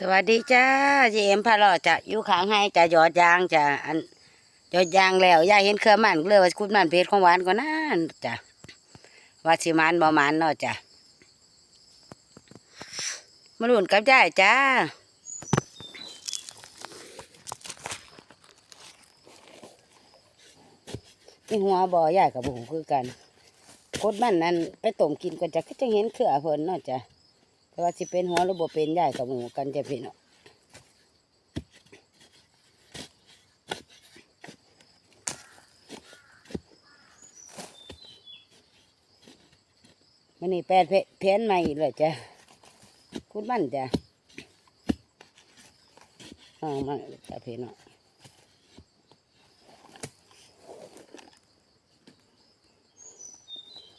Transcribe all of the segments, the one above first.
สวัสดีจ้าเจเอ็มพาลจะอยู่ข้างให้จะยอดยางจะอันยอดยางแล้วยายเห็นเครือมันเลยว่าคุณมันเพชรของหวานก็นั่นจ้ะว่าสิมันบ่มันเนาะจ้ะมาหลุนกับยายจ้านี่หัวบ่อยายกับบุคือกันกดมันนั่นไปต้มกินก็จะก็จะเห็นเครือเพิ่นเนาะจ้ะ แต่ว่าสิเป็นหัวหรือบ่เป็นใหญ่กับหมูกันจะพี่เนาะมันนี่แปดเพเพนใหม่เลยจ้ะคุณมันจ้ะอ่ามันจ้ะพี่เนาะ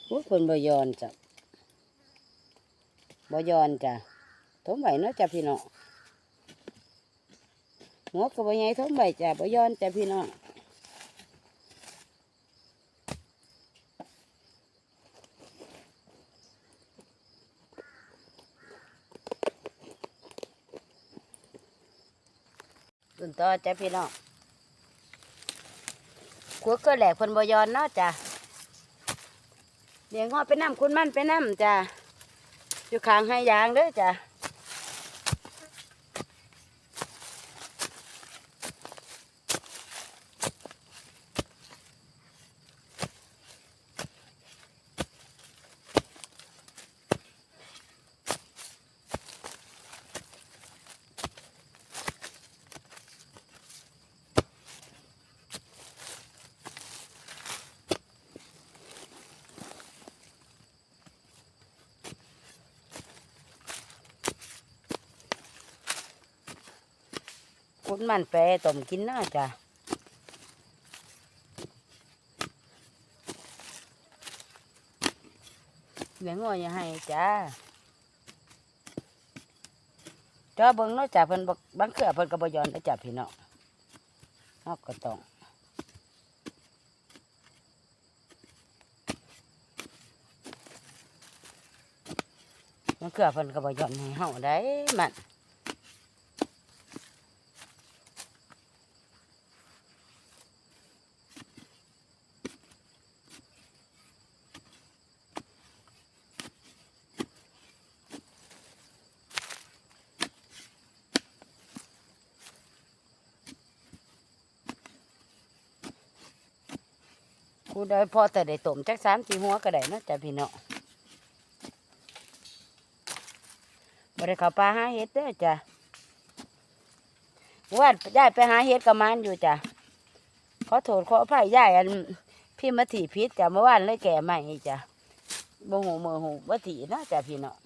พูดคนบยอนจ้ะ บ่ยอนจ้ะทมใบเนาะจ้ะพี่น้องหัวก็บ่ใหญ่ทมใบจ้ะบ่ยอนจ้ะพี่น้องตุนต่อจ้ะพี่น้องขัวก็แหลกเพิ่นบ่ยอนเนาะจ้ะเลี้ยงงอไปน้ำคุณมันไปน้ำจ้ะ อยู่ข้างให้ยางเด้อจ้ะ คุณมันไปต้มกินเนาจ้ะเลี้ยงงออย่าให้จ้าจ้าเบิ่งนาะจ้ะเพิ่นบอกบางเครือเพิ่นก็บ่ยอนนะจ้ะพี่น้องเฮาก็ต้องบางเครือเพิ่นก็บ่ยอนให้เฮาได้มัน กูได้พอแต่ได้ต้มจักสามสี่หัวก็ได้นะจ้ะพี่น้องบริเขาป่าหาเห็ดเด้อจ้ะว่านยายไปหาเห็ดกับมันอยู่จ้ะขอโทษขออภัยยายอันพี่มาถีพิษจ้ะเมื่อวานเลยแก่ใหม่จ้ะโมโหเมือหูบ่ถีนะจ้ะพี่น้อง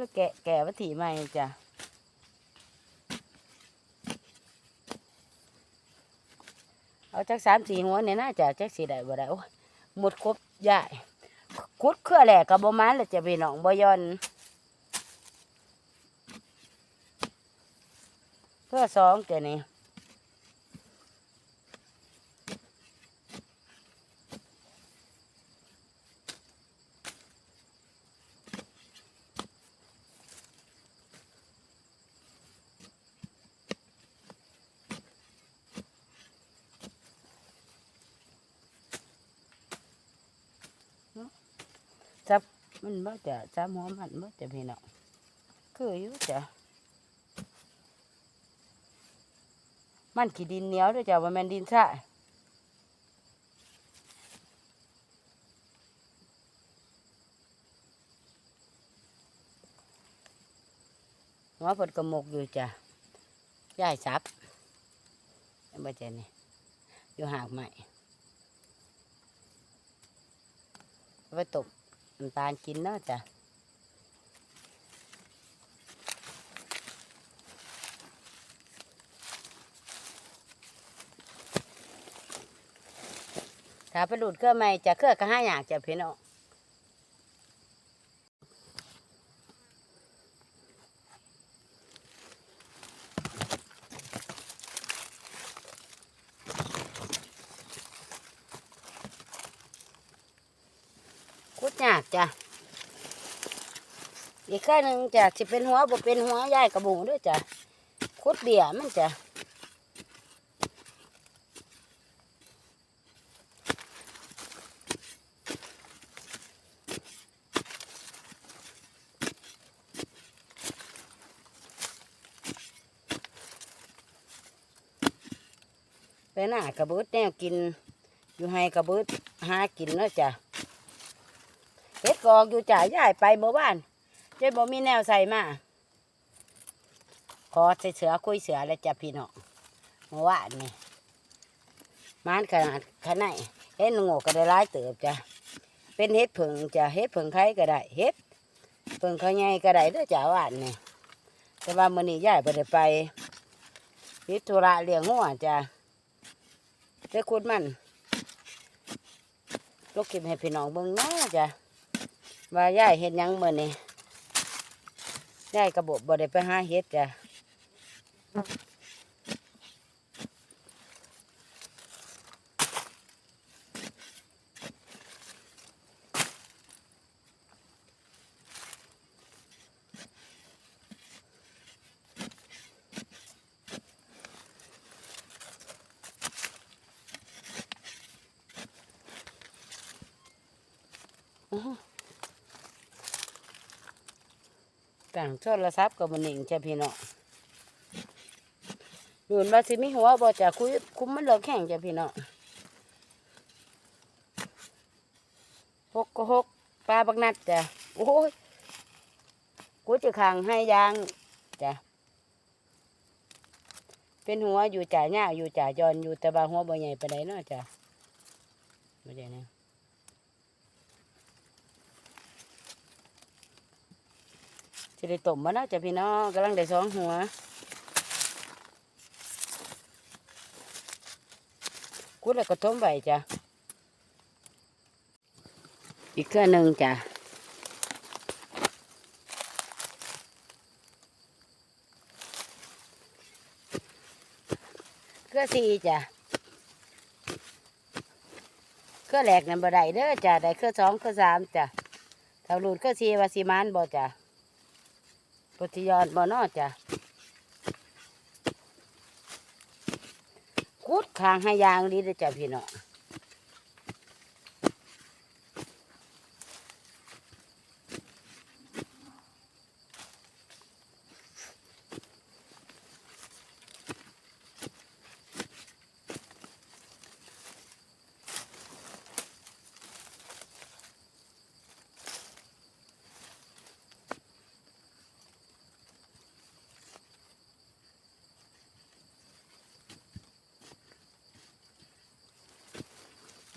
ลาแก่แก่วัถีใหม่จ้ะเอาจักสามสี่หัวเนี่ยน่าจะจักสี่ได้บ่ได้โอ้หมดครบใหญ่คุดเครือแหลกกับบ่มันแล้วจะพี่น้องบ่ยอนเครือสองเจ้านี่ จับมันบ่จะจับหัวมันบ่จะพี่น้องคืออยู่จ้ะมันขี้ดินเหนียวเด้วยจ้ะว่าม่นดินทรายหัวเพิ่นกระมกอยู่จ้ะย่ายซับเห็นบ่จะนี่อยู่หากใหม่ไปตบ น้ำตาลกินเนาะจ้ะถ้าไปดูดเครื่องไม่จะเครื่องก็ห้าอย่างจะพี่น้อง คุดยาก จ้ะอีกแค่หนึ่งจ้ะจะเป็นหัวบ่เป็นหัวย่ายกระบุงด้วยจ้ะคุดเบี่ยมันจ้ะไปหน้ากระเบิดแนวกิน อยู่ให้กระเบิดหากินเนาะจ้ะ เฮ็ดกอกอยู่จ่ายย่ายไปเมื่อวานเจ้บ่มีแนวใส่มาขอใส่เสือคุยเสือแล้วจ้ะพี่น้องเมื่อวานนี่มานขนาดขนาดเฮ็ดง่ก็ได้ร้ายเติบจ้ะเป็นเฮ็ดผึ่งจะเฮ็ดผึ่งไข่ก็ได้เฮ็ดผึ่งเขาใหญ่ก็ได้เด้อจ้ะวานนี่แต่ว่ามื้อนี้ย่ายบ่ได้ไปเฮ็ดธุระเลี้ยงงัวจ้ะไปขุดมันลูกคลิปให้พี่น้องเบิ่งนะจ้ะ ว่ายายเห็ดยังมื่อนี่ยายกระบบบ่ได้ไปหาเฮ็ดจ้ะ ต่างโทรศัพท์กับมันเองจ้ะพี่น้องดูนว่าสิมีหัวบ่จะคุยคุ้มมันเหลือแข็งจ้ะพี่น้องหกก็หกปลาบักนัดจ้ะโอ้ยกูจะขังให้ยางจ้ะเป็นหัวอยู่จ่าหญ้าอยู่จ่ายอนอยู่แต่บาหัวบ่ใหญ่ไปไหนเนาะจ้ะบ่ใหญ่นะ จะ ได้ต้มมาแล้วจ้ะพี่น้องกำลังได้สองหัวกูแล้วก็ต้มไว้จ้ะอีกเครื่องหนึ่งจ้ะเครื่องสี่จ้ะเครื่องแหลกนั่นบ่ได้เด้อจ้ะได้เครื่องสองเครื่องสามจ้ะถ้าหลุดเครื่องสี่ว่าสีมันบ่จ้ะ ปฏิยอนบ่นอจ้ะคุดคางให้ยางดีเด้อจ้ะพี่น้อง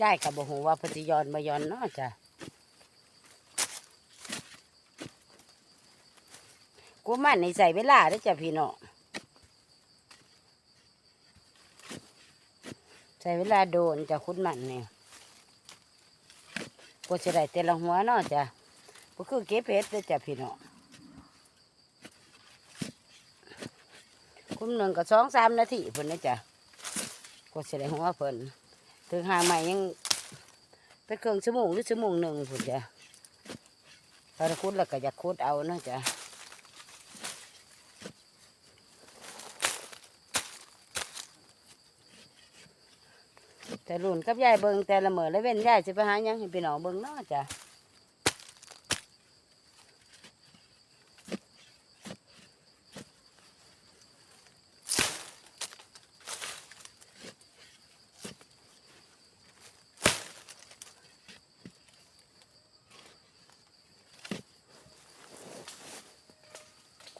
ได้กับบ่ฮู้ว่าปฏิยอนบ่ยอนเนาะจ้ะกูมันนี่ใส่เวลาเด้อจ้ะพี่น้องใส่เวลาโดนจะคุณมันเนี่ยกูจะได้แต่ละหัวเนาะจ้ะก็คือเก็บเห็ดเด้อจ้ะพี่น้องคุ้มหนึ่งก็สองสามนาทีเพิ่นนะจ้ะกูจะได้หัวเพิ่น ถึงหาใหม่ยังเป็นเครื่องชั่วโมงหรือชั่วโมงหนึ่งผุนจ้ะถ้าคุดแล้วก็อยากคุดเอาเนาะจ้ะแต่รุ่นกับยายเบิงแต่ละเมื่อแล้วเว้นยายสิไปหาหยังให้พี่น้องเบิงเนาะจ้ะ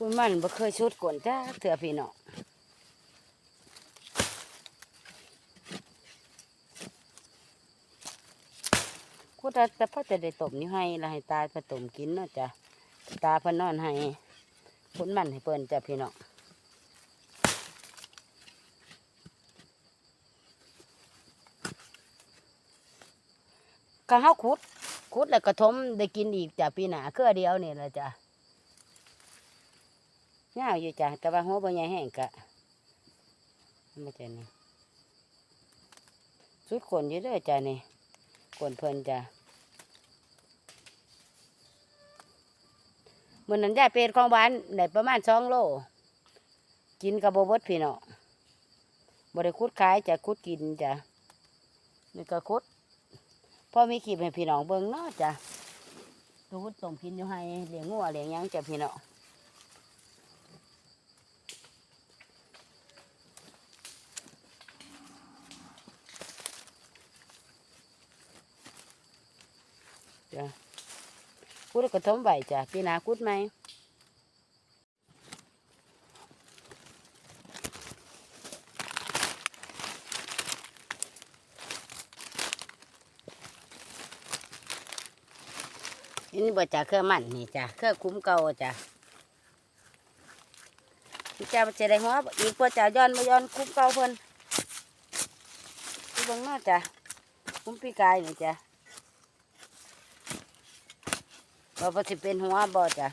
คุณมันบ่เคยชุดก่นจ้าเถื่อพี่น้องกูตาแต่พ่อจะได้ต้มนี่ให้ละให้ตาก็ต้มกินเนาะจ้ะตาเพิ่นนอนให้คุณมันให้เปิ้นจ้ะพี่น้องก็เฮาขุดขุดแล้วก็ทมได้กินอีกจ้ะปีหนาเครือเดียวนี่แหละจ้ะ ยาวอยู่จ้ะแต่ว่าหัวบ่ใหญ่แห้งกะไม่ใช่นี่สุดขนอยู่เด้อจ้ะนี่ขนเพลินจ้ะมือนั้นยายเป็ดของบ้านได้ประมาณสองโล กินกับบ่เบดพี่น้อบ่ได้คุดขายจะคุดกินจ้ะนี่ก็คุดพ่อมีคลิปให้พี่น้องเบิ่งเนาะจ้ะทุกคนต้มกินอยู่ให้เลี้ยงงัวเลี้ยงยังจ้ะพี่น้อ จ้ะคุดแล้วก็ทมไว้จ้ะพี่นาคุดไหมอันี่บ่จ้ะเครื่องมันนี่จ้ะเครื่องคุ้มเก่าจ้ะนี่จ้ะมันจะได้หัวอีกว่จ้ะย้อนมาย้อนคุ้มเก่าเพิ่นที่เบิ่งเนาะจ้ะคุ้มปีกายนี่จ้ะ ว่าบ่สิเป็นหัวบ่จ้ะ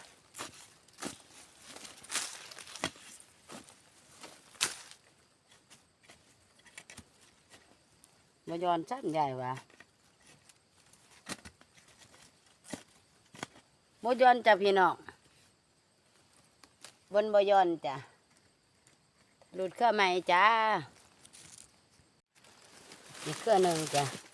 มาย้อนจักใหญ่ว่ะบยอนจ้ะพี่น้องบนบยอนจ้ะหลุดเครื่องใหม่จ้าอีกเครื่องหนึ่งจ้ะ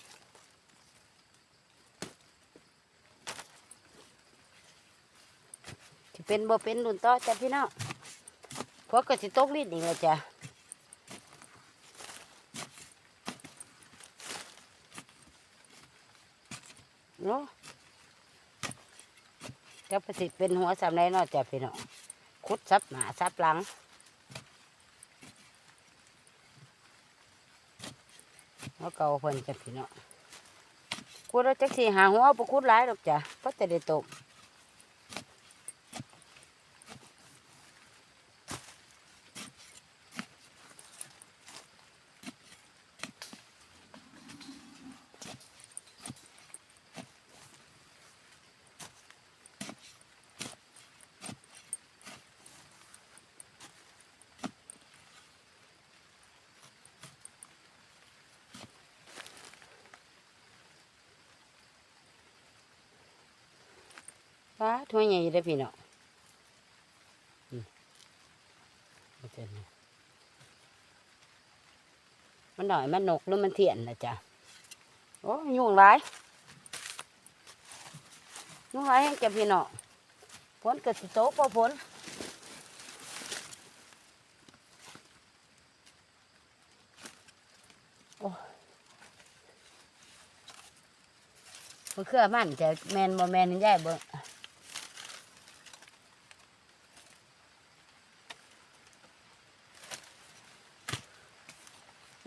เป็นบ่เป็นรุ่นต่อจ้ะพี่น้องพวกก็สิตกลิ้นอีกแล้วจ้ะเนาะจะประสิทธิ์เป็นหัวสามไรเนาะจ้ะพี่น้องคุดซับหนาซับหลังหัวเก่าเพิ่นจ้ะพี่น้องคุดแล้วจักสี่หาหัวประคุดหลายดอกจ้ะก็จะได้ตก ฟ้าทั่วใหญ่อยู่เด้พี่เอาเจานี่มันหน่อยมันนกหรือมันเถียนนะจ้ะโอ้ยุ่งหลายยุ่งหลายให้จ้ะพี่เน้องฝนเก็สิโตกว่าฝนโอ้ยมันคือมันจะแมนบ่แมนยายเบิ่ง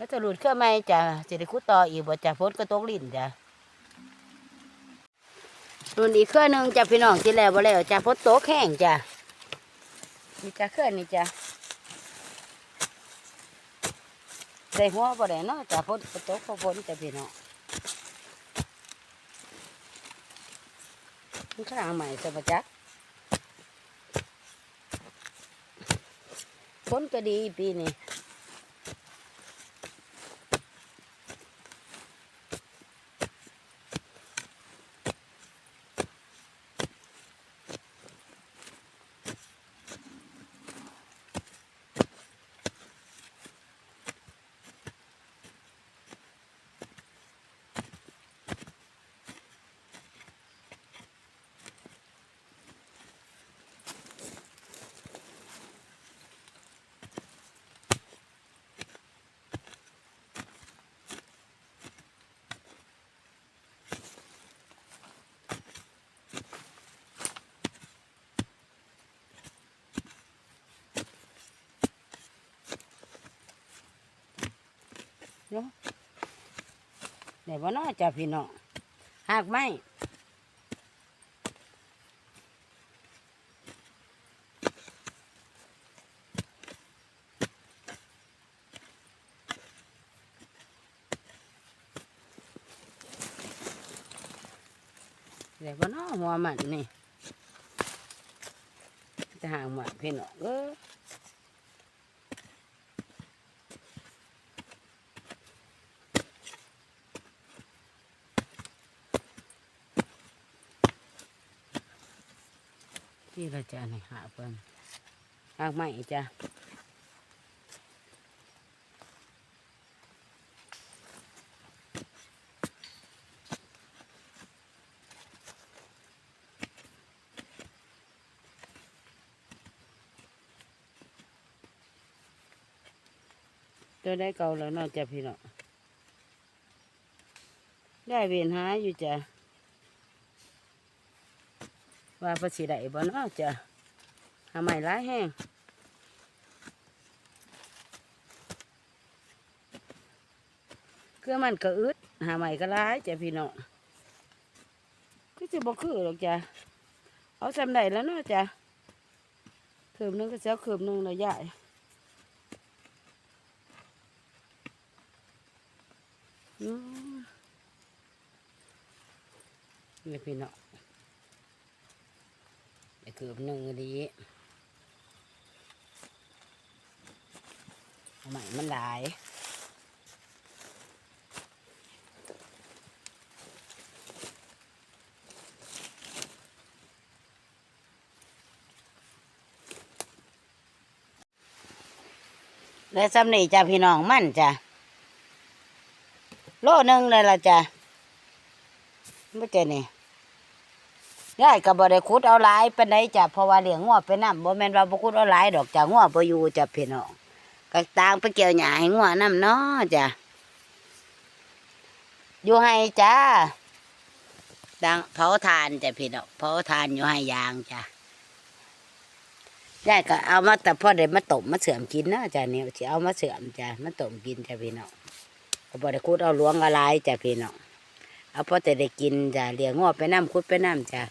แล้วจะหลุดเครื่องไหมจ้ะจะได้คุดต่ออีกบ่จ้ะพ้นก็ตกลิ้นจ้ะรุ่นอีกเครื่องหนึ่งจ้ะพี่น้องที่แล้วบ่แล้วจ้ะพ้นโตกแห้งจ้ะนี่จ้ะเครื่องนี่จ้ะได้หัวบ่ได้เนาะจ้ะพ้นก็ตกพอพ้นจ้ะพี่น้องข้างใหม่จะมาจักพ้นก็ดีปีนี้ เนาะเดี๋ยวว่าน้อจ้ะพี่น้องหากไม่เดี๋ยวว่าน้อหัวมันนี่จะหางหมาพี่น้องเออ ที่เราจะนี่หาเพิ่นหากไม่จ้ะตัวได้เก่าแล้วเนอกจากพี่เนาะได้เวียนหาอยู่จ้ะ ว่าภาษีได้บ่เนาะจ้ะหาใหม่ร้ายแห้งคือมันก็อึดหาใหม่ก็ร้ายจ้ะพี่เนาะก็จะบ่คือหรอกจ้ะเอาจำได้แล้วเนาะจ้ะคืบหนึงก็เสียคืบหนึงแล้วยายอืมนี่พี่เนาะ นี่คือบหนึ่งดีใหม่มันหลายและสำนีจ้ะพี่น้องมั่นจ้ะโลหนึ่งเลยละจ้ะไม่เจนี่ ยายก็บ่ได้ขุดเอาหลายปานใดจ้ะเพราะว่าเลี้ยงงัวไปนำบ่แม่นว่าบ่ขุดเอาหลายดอกจ้ะงัวบ่อยู่จ้ะพี่น้องก็ตางไปเกี่ยวหญ้าให้งัวนํเนาะจ้ะอยู่ให้จ้าดังเผาทานจ้ะพี่น้องเผาทานอยู่ให้ยางจ้ะยายก็เอามาแต่พ่อได้มาต้มมาเสื่อมกินเนาะจ้ะเนี่ยสิเอามาเสื่อมจ้ะมาต้มกินจ้ะพี่น้องก็บ่ได้คุดเอาหลวงอะไรจ้ะพี่น้องเอาพอแต่ได้กินจ้ะเลี้ยงงอไปน้ำคุดไปน้ำจ้ะ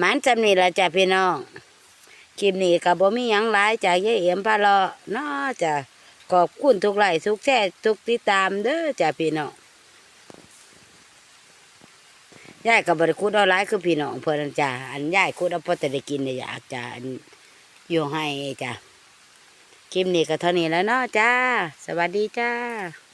มันจำนี่ละจ้ะพี่น้องคลิปนี้ก็บ่มีหยังหลายจ้ะยายเอี่ยมพาเลาะเนาะจ้ะขอบคุณทุกไลค์ทุกแชร์ทุกติดตามเด้อจ้ะพี่น้องยายก็บ่ได้คุดเอาหลายคือพี่น้องเพิ่อนจ้ะอันยายคุดเอาพอแต่ได้กินได้อยากจ้ะอันอยู่ให้จ้ะคลิปนี้ก็เท่านี้แล้วเนาะจ้า สวัสดีจ้า